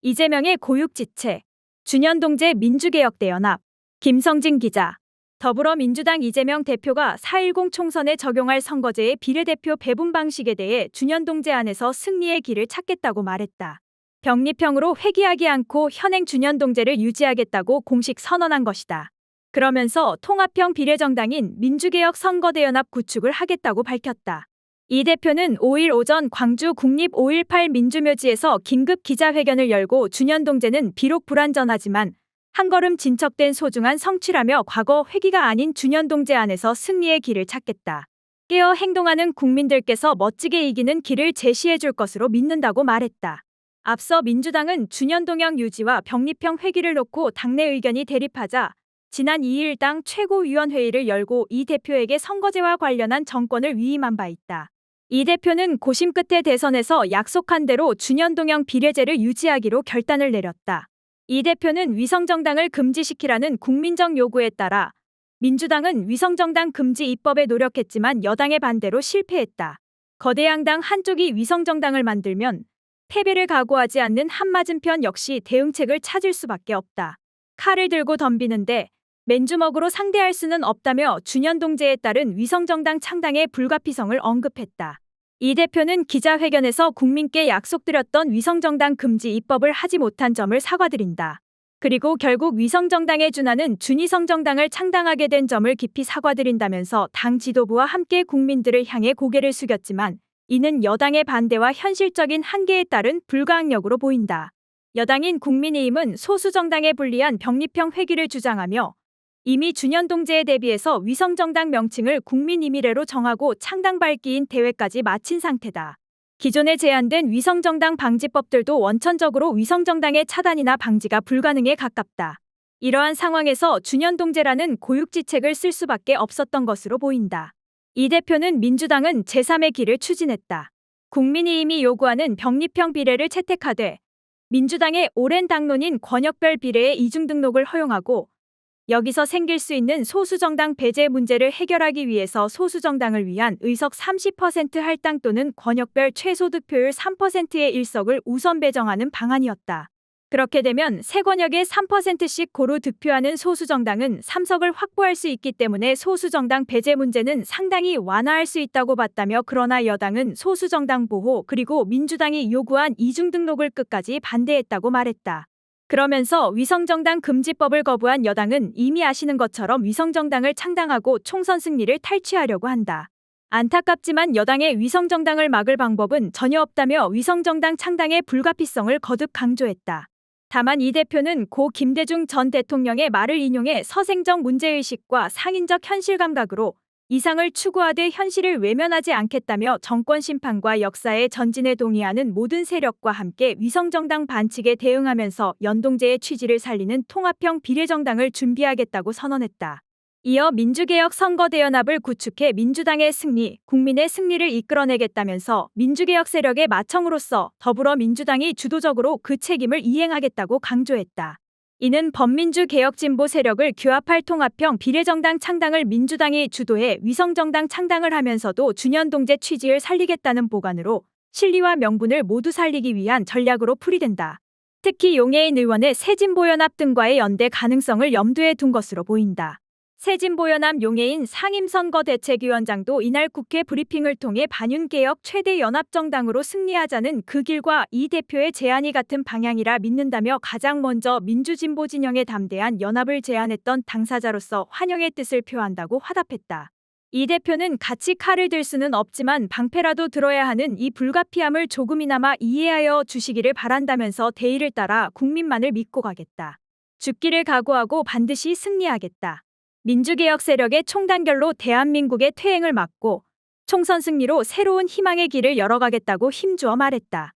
이재명의 고육지체, 준현동제 민주개혁대연합, 김성진 기자. 더불어민주당 이재명 대표가 4.10 총선에 적용할 선거제의 비례대표 배분 방식에 대해 준현동제 안에서 승리의 길을 찾겠다고 말했다. 병립형으로 회귀하지 않고 현행 준현동제를 유지하겠다고 공식 선언한 것이다. 그러면서 통합형 비례정당인 민주개혁 선거대연합 구축을 하겠다고 밝혔다. 이 대표는 5일 오전 광주 국립 5.18 민주묘지에서 긴급 기자회견을 열고 준현동제는 비록 불완전하지만 한 걸음 진척된 소중한 성취라며 과거 회기가 아닌 준현동제 안에서 승리의 길을 찾겠다. 깨어 행동하는 국민들께서 멋지게 이기는 길을 제시해 줄 것으로 믿는다고 말했다. 앞서 민주당은 준현동형 유지와 병립형 회기를 놓고 당내 의견이 대립하자 지난 2일 당 최고위원회의를 열고 이 대표에게 선거제와 관련한 정권을 위임한 바 있다. 이 대표는 고심 끝에 대선에서 약속한 대로 준현동형 비례제를 유지하기로 결단을 내렸다. 이 대표는 위성정당을 금지시키라는 국민적 요구에 따라 민주당은 위성정당 금지 입법에 노력했지만 여당의 반대로 실패했다. 거대 양당 한쪽이 위성정당을 만들면 패배를 각오하지 않는 한맞은편 역시 대응책을 찾을 수밖에 없다. 칼을 들고 덤비는데 맨주먹으로 상대할 수는 없다며 준현동제에 따른 위성정당 창당의 불가피성을 언급했다. 이 대표는 기자회견에서 국민께 약속드렸던 위성정당 금지 입법을 하지 못한 점을 사과드린다. 그리고 결국 위성정당에 준하는 준위성정당을 창당하게 된 점을 깊이 사과드린다면서 당 지도부와 함께 국민들을 향해 고개를 숙였지만 이는 여당의 반대와 현실적인 한계에 따른 불가항력으로 보인다. 여당인 국민의힘은 소수정당에 불리한 병립형 회귀를 주장하며 이미 준현 동제에 대비해서 위성정당 명칭을 국민임의례로 정하고 창당 밝기인 대회까지 마친 상태다. 기존에 제한된 위성정당 방지법들도 원천적으로 위성정당의 차단이나 방지가 불가능에 가깝다. 이러한 상황에서 준현 동제라는 고육지책을 쓸 수밖에 없었던 것으로 보인다. 이 대표는 민주당은 제3의 길을 추진했다. 국민의힘이 요구하는 병립형 비례를 채택하되 민주당의 오랜 당론인 권역별 비례의 이중 등록을 허용하고 여기서 생길 수 있는 소수정당 배제 문제를 해결하기 위해서 소수정당을 위한 의석 30% 할당 또는 권역별 최소 득표율 3%의 일석을 우선 배정하는 방안이었다. 그렇게 되면 세 권역에 3%씩 고루 득표하는 소수정당은 3석을 확보할 수 있기 때문에 소수정당 배제 문제는 상당히 완화할 수 있다고 봤다며 그러나 여당은 소수정당 보호 그리고 민주당이 요구한 이중 등록을 끝까지 반대했다고 말했다. 그러면서 위성정당 금지법을 거부한 여당은 이미 아시는 것처럼 위성정당을 창당하고 총선 승리를 탈취하려고 한다. 안타깝지만 여당의 위성정당을 막을 방법은 전혀 없다며 위성정당 창당의 불가피성을 거듭 강조했다. 다만 이 대표는 고 김대중 전 대통령의 말을 인용해 서생적 문제의식과 상인적 현실 감각으로 이상을 추구하되 현실을 외면하지 않겠다며 정권 심판과 역사의 전진에 동의하는 모든 세력과 함께 위성정당 반칙에 대응하면서 연동제의 취지를 살리는 통합형 비례정당을 준비하겠다고 선언했다. 이어 민주개혁 선거대연합을 구축해 민주당의 승리, 국민의 승리를 이끌어내겠다면서 민주개혁 세력의 마청으로서 더불어민주당이 주도적으로 그 책임을 이행하겠다고 강조했다. 이는 범민주 개혁 진보 세력을 규합할 통합형 비례정당 창당을 민주당이 주도해 위성정당 창당을 하면서도 준현동제 취지를 살리겠다는 보관으로 실리와 명분을 모두 살리기 위한 전략으로 풀이된다. 특히 용해인 의원의 새진보연합 등과의 연대 가능성을 염두에 둔 것으로 보인다. 새진보연합 용해인 상임선거 대책위원장도 이날 국회 브리핑을 통해 반윤개혁 최대 연합정당으로 승리하자는 그 길과 이 대표의 제안이 같은 방향이라 믿는다며 가장 먼저 민주진보 진영에 담대한 연합을 제안했던 당사자로서 환영의 뜻을 표한다고 화답했다. 이 대표는 같이 칼을 들 수는 없지만 방패라도 들어야 하는 이 불가피함을 조금이나마 이해하여 주시기를 바란다면서 대의를 따라 국민만을 믿고 가겠다. 죽기를 각오하고 반드시 승리하겠다. 민주개혁 세력의 총단결로 대한민국의 퇴행을 막고 총선 승리로 새로운 희망의 길을 열어가겠다고 힘주어 말했다.